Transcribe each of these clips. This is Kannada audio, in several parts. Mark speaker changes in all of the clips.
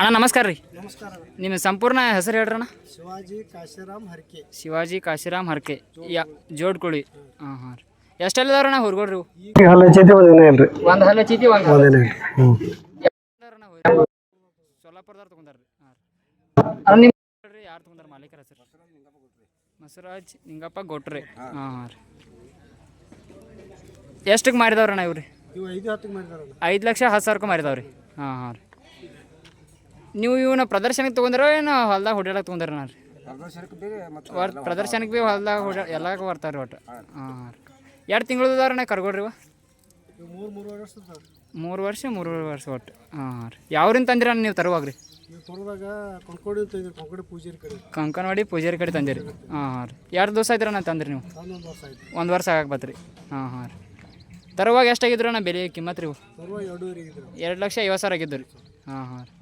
Speaker 1: ಅಣ್ಣ ನಮಸ್ಕಾರ ರೀ.
Speaker 2: ನಮಸ್ಕಾರ
Speaker 1: ನಿಮ್ಮ ಸಂಪೂರ್ಣ ಹೆಸರು ಹೇಳ್ರಿ ಅಣ್ಣ.
Speaker 2: ಶಿವಾಜಿ ಕಾಶಿರಾಮ್ ಹರ್ಕೆ.
Speaker 1: ಶಿವಾಜಿ ಕಾಶಿರಾಮ್ ಹರ್ಕೆ. ಯಾ ಜೋಡ್ಕೊಳಿ ಹಾಂ ಹಾಂ ರೀ. ಎಷ್ಟೆಲ್ಲ ಅಣ್ಣ ಹುರ್ಗೋಡ್ರಿ
Speaker 2: ಹಲ್ಲ ಚೀತಿ ಒಂದೇನೇ ಇಲ್ರಿ
Speaker 1: ಒಂದು ಹಲ್ಲ ಚೀತಿ ಒಂದು
Speaker 2: ಒಂದಿನ ತಗೊಂಡಾರ ರೀ.
Speaker 1: ಸೊಲ್ಲಾಪುರದವ್ರು ಹಾಂ ರೀ. ನಿಮ್ಮ ಯಾರು ತೊಗೊಂಡಾರ ಮಾಲೀಕರ ಹೆಸರು? ಬಸವರಾಜ್ ನಿಂಗಪ್ಪ ಗೊಟ್ರಿ. ಹಾಂ ಹಾಂ ರೀ. ಎಷ್ಟಕ್ಕೆ ಮಾರಿದವ್ರಣ್ಣ ಇವ್ರಿ?
Speaker 2: ಇವು ಐದು
Speaker 1: ಲಕ್ಷ ಹತ್ತು ಸಾವಿರಕ್ಕೆ ಮಾರಿದವ್ರಿ. ಹಾಂ ಹಾಂ ರೀ. ನೀವು ಇವನ್ನ ಪ್ರದರ್ಶನಕ್ಕೆ ತೊಗೊಂಡ್ರ ಏನು ಹೊಲ್ದಾಗ ಹೊಡ್ಯಾಡಕ್ಕೆ ತೊಗೊಂಡ್ರ ರೀ ಒಟ್ಟು ಪ್ರದರ್ಶನಕ್ಕೆ ಭೀ ಹೊಲ್ದಾಗ ಹೊಡ್ಯಾ ಎಲ್ಲಾಕ ಬರ್ತಾರೆ ಒಟ್ಟು. ಹಾಂ ಹಾಂ ರೀ. ಎರಡು ತಿಂಗಳದವ್ರಣ್ಣ ನಾ ಇವು?
Speaker 2: ಮೂರು ವರ್ಷ ಇರ್ತಾವ್ರಿ
Speaker 1: ಮೂರು ವರ್ಷ ಮೂರುವರೆ ವರ್ಷ ಒಟ್ಟು. ಹಾಂ ಹಾಂ ರೀ. ಯಾವ್ರಿಂದ ತಂದಿರ ನೀವು ತರುವಾಗ ರೀ?
Speaker 2: ಇವು ತೊಗೊಳದಾಗ ಕೊಂಡ್ಕೊಡಿ ಅಂತ ಇದ್ರಿ ಕೊಂಡ್ಕೊಡಿ ಪೂಜಾರಿ ಕಡೆ.
Speaker 1: ಕಂಕನವಾಡಿ ಪೂಜಾರಿ ಕಡೆ ತಂದಿರಿ. ಹಾಂ ಹಾಂ ರೀ. ಎರಡು ದಿವಸ ಆಯ್ತು ತಂದ್ರಿ ನೀವು? ಒಂದು ವರ್ಷ ಆಗಕ್ಕೆ ಬತ್ರಿ. ಹಾಂ ಹಾಂ ರೀ. ತರುವಾಗ ಎಷ್ಟಾಗಿದ್ರು ನಾ ಬೆಲೆ ಕಿಮ್ಮತ್ತು ರೀ ಎರಡು ಲಕ್ಷ ಐವತ್ತು ಸಾವಿರ ಆಗಿದ್ದು ರೀ. ಹಾಂ ಹಾಂ ರೀ.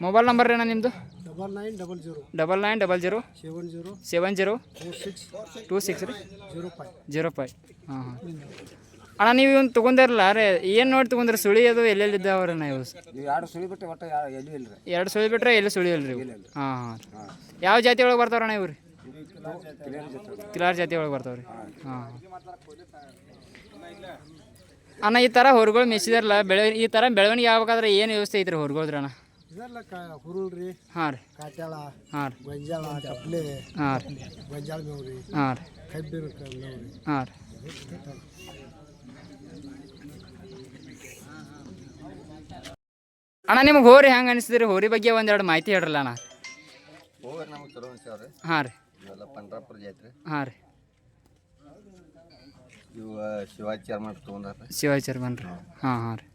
Speaker 1: ಮೊಬೈಲ್ ನಂಬರ್ ಏನಾ ಅಣ್ಣ ನಿಮ್ಮದು
Speaker 2: double nine double zero
Speaker 1: double nine double zero
Speaker 2: seven zero
Speaker 1: seven zero
Speaker 2: four six
Speaker 1: two six ರೀ?
Speaker 2: ಜೀರೋ ಫೈವ್
Speaker 1: ಜೀರೋ ಫೈವ್ ಹಾಂ ಹಾಂ. ಅಣ್ಣ ನೀವು ಇವನು ತೊಗೊಂಡಿರಲ್ಲ ರೀ ಏನು ನೋಡಿ ತೊಗೊಂಡ್ರಿ? ಸುಳಿ ಅದು ಎಲ್ಲೆಲ್ಲಿದ್ದಾವ್ರಿ ನಾ ಇವು
Speaker 3: ನೀವು ಎರಡು ಸುಳಿ ಬಿಟ್ಟರೆ ಒಟ್ಟು ಎಲ್ಲಿ ಇಲ್ರಿ?
Speaker 1: ಎರಡು ಸುಳಿ ಬಿಟ್ಟರೆ ಎಲ್ಲಿ ಸುಳಿ ಇಲ್ಲ ರೀ ಹಾಂ ಹಾಂ. ಯಾವ ಜಾತಿ ಒಳಗೆ ಬರ್ತಾವ್ರಣ್ಣ ಇವ್ರಿ? ಕಿಲಾರ್ ಜಾತಿ ಒಳಗೆ ಬರ್ತಾವ್ರಿ. ಹಾಂ. ಅಣ್ಣ ಈ ಥರ ಹೊರಗಳು ಮೆಚ್ಚಿದಾರಲ್ಲ ಬೆಳೆ ಈ ಥರ ಬೆಳವಣಿಗೆ ಆಗ್ಬೇಕಾದ್ರೆ ಏನು ವ್ಯವಸ್ಥೆ ಐತ್ರಿ ಹೊರ್ಗೋದ್ರಿ ಅಣ್ಣ?
Speaker 2: ಇದೆಲ್ಲ ಕಾ ಹುರುಳ್ರಿ
Speaker 1: ಹಾಂ ರೀ.
Speaker 2: ಕಾಟ್ಯಾಳ
Speaker 1: ಹಾಂ ರೀ.
Speaker 2: ಗೊಂಜಾಳ ಕಪ್ಲೆ
Speaker 1: ಹಾಂ ರೀ.
Speaker 2: ಗೊಂಜಾಳ ಮೇವು ರೀ
Speaker 1: ಹಾಂ ರೀ.
Speaker 2: ಕಬ್ಬಿನ ಮೇವು
Speaker 1: ಹಾಂ ರೀ. ಅಣ್ಣ ನಿಮ್ಗೆ ಹೋರಿ ಹೆಂಗೆ ಅನಿಸಿದ್ರಿ? ಹೋರಿ ಬಗ್ಗೆ ಒಂದೆರಡು ಮಾಹಿತಿ ಹೇಳ್ರಲ್ಲ ಅಣ್ಣ.
Speaker 3: ಹೋಗ್ರಿ ನಮಗೆ ಚಲೋ ಅನ್ಸ್ಯಾವ್ರಿ.
Speaker 1: ಹಾಂ ರೀ.
Speaker 3: ಇವೆಲ್ಲ ಪಂಡ್ರಾಪುರ ಜಾತ್ರೆ.
Speaker 1: ಹಾಂ ರೀ.
Speaker 3: ಇವು ಶಿವಾಚಾರ್ಯ ಮಾಡಿ ತೊಗೊಂಡಾರ
Speaker 1: ಶಿವಾಚಾರ್ಯ ಬನ್ರಿ ಹಾಂ ಹಾಂ ರೀ.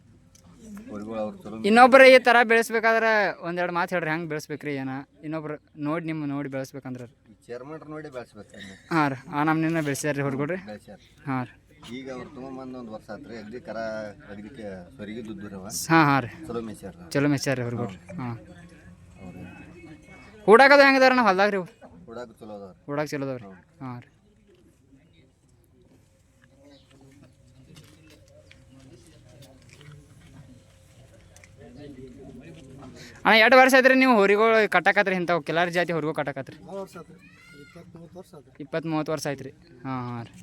Speaker 1: ಇನ್ನೊಬ್ರು ಈ ಥರ ಬೆಳೆಸ್ಬೇಕಾದ್ರೆ ಒಂದೆರಡು ಮಾತು ಹೇಳ್ರಿ ಹೆಂಗೆ ಬೆಳೆಸ್ಬೇಕ್ರಿ ಏನ? ಇನ್ನೊಬ್ರು ನೋಡಿ ನಿಮ್ಮ ನೋಡಿ ಬೆಳೆಸ್ಬೇಕಂದ್ರೆ
Speaker 3: ಚೇರ್ಮನ್ ನೋಡಿ ಬೆಳೆಸ್ಬೇಕಂದ್ರೆ.
Speaker 1: ಹಾಂ ರೀ ಆ ನಮ್ನಿನ ಬೆಳೆಸ್ಯಾರ ರೀ
Speaker 3: ಬೆಳೆಸ್ಯಾರ.
Speaker 1: ಹಾಂ ರೀ.
Speaker 3: ಈಗ ಅವ್ರು ತೊಗೊಂಬಂದು ಒಂದು ವರ್ಷ ಆತ್ರಿ ಅಗ್ದಿ ಕರ ಅಗ್ದಿಕ್ಕೆ ಸರಿಗೆ ದುದ್ದುರವ
Speaker 1: ಹಾಂ ಹಾಂ ರೀ.
Speaker 3: ಚಲೋ ಮೇಸ್ಯಾರ.
Speaker 1: ಚಲೋ ಮೆಚ್ಚಾರ ರೀ ಹೊರಗೊಡ್ರಿ ಹಾಂ.
Speaker 3: ಅವ್ರು
Speaker 1: ಹೆಂಗದಾರ ನಾವು ಹೊಲ್ದಾಗ ರೀ
Speaker 3: ಹುಡಾಕ ಚಲೋ ಅದಾವ
Speaker 1: ಹೂಡಾಕ ಚಲೋ ಅದಾವ ರೀ. ಹಾಂ ರೀ. ಅಣ್ಣ ಎರಡು ವರ್ಷ ಆಯ್ತು ನೀವು ಹೊರಿಗಳು ಕಟ್ಟಾಕತ್ರಿ ಇಂಥವು. ಕೆಲಾರ್ ಜಾತಿ ಹೊರಿಗೂ ಕಟ್ಟಾಕತ್ರಿ. ಇಪ್ಪತ್ತು ಮೂವತ್ತು ವರ್ಷ ಆಯ್ತು ರೀ ಹಾಂ ಹಾಂ ರೀ.